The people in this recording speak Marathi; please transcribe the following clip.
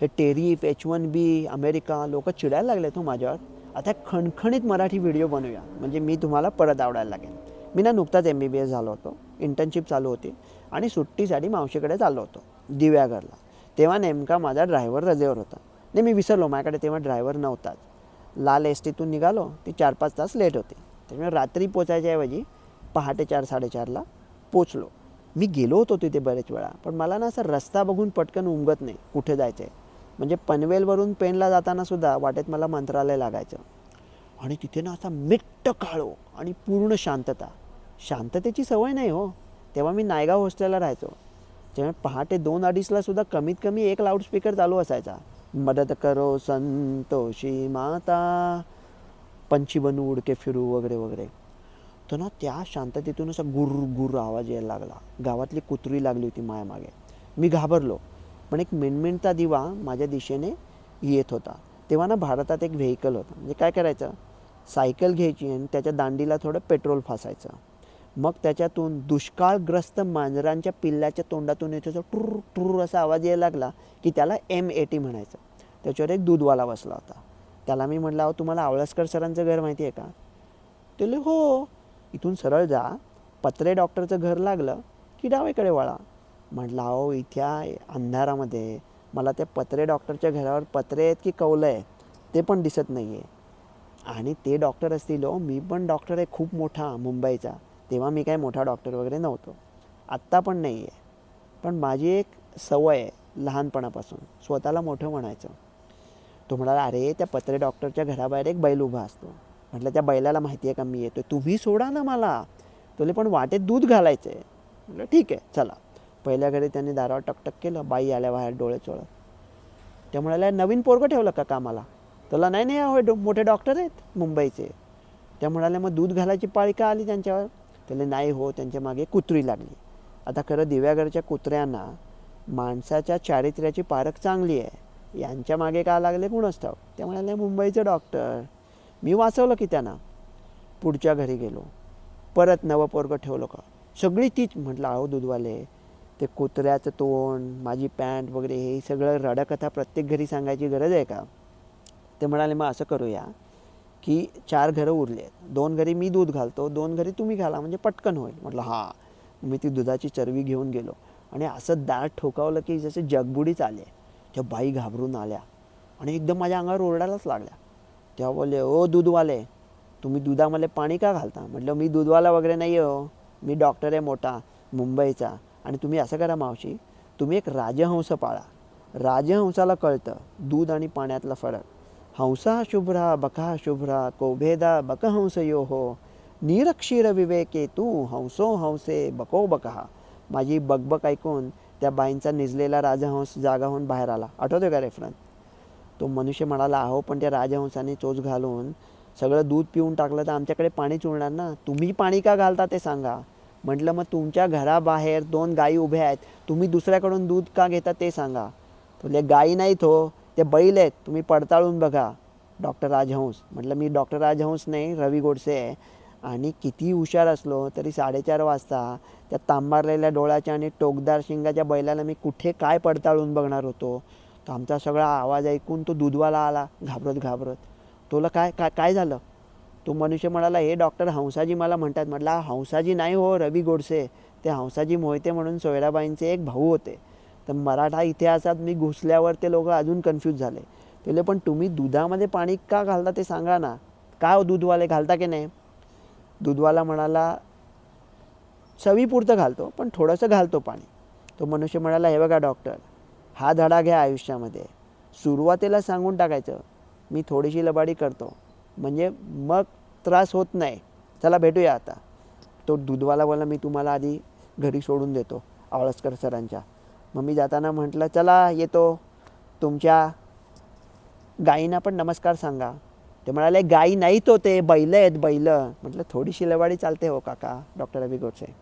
हे tariff H one B America लोक चिडायला लागले तो हो माझ्यावर. आता खणखणीत मराठी व्हिडिओ बनवूया. म्हणजे मी तुम्हाला परत आवडायला लागेल मी ना नुकताच एम बी बी एस झालो होतो. इंटर्नशिप चालू होती. आणि सुट्टीसाठी मावशीकडे चाललो होतो. दिव्यागरला तेव्हा नेमका माझा ड्रायव्हर रजेवर होता. नाही मी विसरलो. माझ्याकडे तेव्हा ड्रायव्हर नव्हताच. लाल एस टीतून निघालो. ती चार पाच तास लेट होती. त्यामुळे रात्री पोचायच्या ऐवजी पहाटे चार साडेचारला पोचलो. मी गेलो होतो तिथे बरेच वेळा. पण मला ना असा रस्ता बघून पटकन उमगत नाही. कुठे जायचं आहे म्हणजे पनवेलवरून पेणला जाताना सुद्धा वाटेत मला मंत्रालय लागायचं. आणि तिथे ना असा मिट्ट काळो आणि पूर्ण शांतता. शांततेची सवय नाही हो. तेव्हा मी नायगाव हॉस्टेलला राहायचो. तेव्हा पहाटे दोन अडीचला सुद्धा कमीत कमी एक लाऊडस्पीकर चालू असायचा. मदत करो संतोषी माता पंछी बनू उडके फिरू वगैरे वगैरे. तर ना त्या शांततेतून असा गुर गुर आवाज यायला लागला. गावातली कुत्री लागली होती मायामागे. मी घाबरलो. पण एक मिणमिणता दिवा माझ्या दिशेने येत होता. तेव्हा ना भारतात एक व्हेकल होतं. म्हणजे काय करायचं? सायकल घ्यायची आणि त्याच्या दांडीला थोडं पेट्रोल फासायचं. मग त्याच्यातून दुष्काळग्रस्त मांजरांच्या पिल्ल्याच्या तोंडातून येतो जो टुर टुर असा आवाज यायला लागला की त्याला एम एटी म्हणायचं. त्याच्यावर एक दूधवाला बसला होता. त्याला मी म्हटलं अहो तुम्हाला आवळसकर सरांचं घर माहिती आहे का? ते हो. इथून सरळ जा. पत्रे डॉक्टरचं घर लागलं की डावेकडे वळा. म्हटलं अहो इथ्या अंधारामध्ये मला त्या पत्रे डॉक्टरच्या घरावर पत्रे आहेत की कौलं आहे ते पण दिसत नाही आहे आणि ते डॉक्टर असतील हो मी पण डॉक्टर आहे खूप मोठा मुंबईचा तेव्हा मी काय मोठा डॉक्टर वगैरे नव्हतो आत्ता पण नाही आहे पण माझी एक सवय आहे लहानपणापासून स्वतःला मोठं म्हणायचं. तो म्हणाला अरे त्या पत्रे डॉक्टरच्या घराबाहेर एक बैल उभा असतो. म्हटलं त्या बैलाला माहिती आहे का मी येतो तुम्ही सोडा ना मला तुला पण वाटेत दूध घालायचं आहे म्हटलं ठीक आहे चला. पहिल्या घरी त्यांनी दारावर टकटक केलं बाई आल्या बाहेर डोळे चोळत. त्या म्हणाल्या नवीन पोरगं ठेवलं का कामाला? त्याला नाही नाही होय डो मोठे डॉक्टर आहेत मुंबईचे. त्या म्हणाल्या मग दूध घालायची पाळी का आली त्यांच्यावर? त्याला नाही हो त्यांच्या मागे कुत्री लागली. आता खरं दिव्यागडच्या कुत्र्यांना माणसाच्या चारित्र्याची पारख चांगली आहे. यांच्या मागे का लागले कुणच त्या म्हणाले मुंबईचं डॉक्टर. मी वाचवलं की त्यांना. पुढच्या घरी गेलो. परत नवं पोरगं ठेवलं का? सगळी तीच म्हटलं अहो दूधवाले ते कुत्र्याचं तोंड माझी पॅन्ट वगैरे हे सगळं रडकथा प्रत्येक घरी सांगायची गरज आहे का? ते म्हणाले मग असं करूया की चार घरं उरली आहेत. दोन घरी मी दूध घालतो दोन घरी तुम्ही घाला म्हणजे पटकन होईल. म्हटलं हां. मी ती दुधाची चरवी घेऊन गेलो आणि असं दाट ठोकावलं की जसे जगबुडीच आले. त्या बाई घाबरून आल्या आणि एकदम माझ्या अंगावर ओरडायलाच लागल्या. तेव्हा बोलले ओ दूधवाले तुम्ही दुधामध्ये पाणी का घालता? म्हटलं मी दूधवाला वगैरे नाही हो. मी डॉक्टर आहे मोठा मुंबईचा. आणि तुम्ही असं करा मावशी तुम्ही एक राजहंस पाळा. राजहंसाला कळतं दूध आणि पाण्यातला फरक. हंसा शुभ्रा बका शुभ्रा कोभेदा बकहंस यो हो निरक्षीर विवेके तू हंसो हंसे बको बकहा माझी बकबक ऐकून त्या बाईंचा निजलेला राजहंस जागाहून बाहेर आला. आठवतोय का रेफरन्स तो मनुष्य म्हणाला अहो पण त्या राजहंसाने चोच घालून सगळं दूध पिऊन टाकलं तर आमच्याकडे पाणीच उरणार ना? तुम्ही पाणी का घालता ते सांगा. म्हटलं मग तुमच्या घराबाहेर दोन गायी उभ्या आहेत तुम्ही दुसऱ्याकडून दूध का घेता ते सांगा. तुले गायी नाहीत हो ते बैल आहेत तुम्ही पडताळून बघा. डॉक्टर राजहंस म्हटलं मी डॉक्टर राजहंस नाही रवी गोडसे आहे. आणि किती हुशार असलो तरी साडेचार वाजता त्या तांबारलेल्या डोळ्याच्या आणि टोकदार शिंगाच्या बैलाला मी कुठे काय पडताळून बघणार होतो? तर आमचा सगळा आवाज ऐकून तो दूधवाला आला घाबरत घाबरत. तुला काय काय काय झालं? तो मनुष्य म्हणाला हे डॉक्टर हंसाजी मला म्हणतात. म्हटलं "हा हंसाजी नाही हो रवी गोडसे. ते हंसाजी मोहिते म्हणून सोयराबाईंचे एक भाऊ होते. तर मराठा इतिहासात मी घुसल्यावर ते लोक अजून कन्फ्यूज झाले. ते पण तुम्ही दुधामध्ये पाणी का घालता ते सांगा ना. का हो दूधवाले घालता की नाही? दूधवाला म्हणाला चवीपुरतं घालतो पण थोडंसं घालतो पाणी. तो मनुष्य म्हणाला हे बघा डॉक्टर हा धडा घ्या आयुष्यामध्ये. सुरुवातीला सांगून टाकायचं. मी थोडीशी लबाडी करतो. म्हणजे मग त्रास होत नाही. चला भेटूया आता. तो दूधवाला बोला मी तुम्हाला आधी घरी सोडून देतो आवळसकर सरांच्या. मग मी जाताना म्हटलं चला येतो. तुमच्या गायींना पण नमस्कार सांगा. ते म्हणाले गायी नाहीत होते बैल आहेत बैल. म्हटलं थोडीशी लवाडी चालते हो काका डॉक्टर रवी गोडसे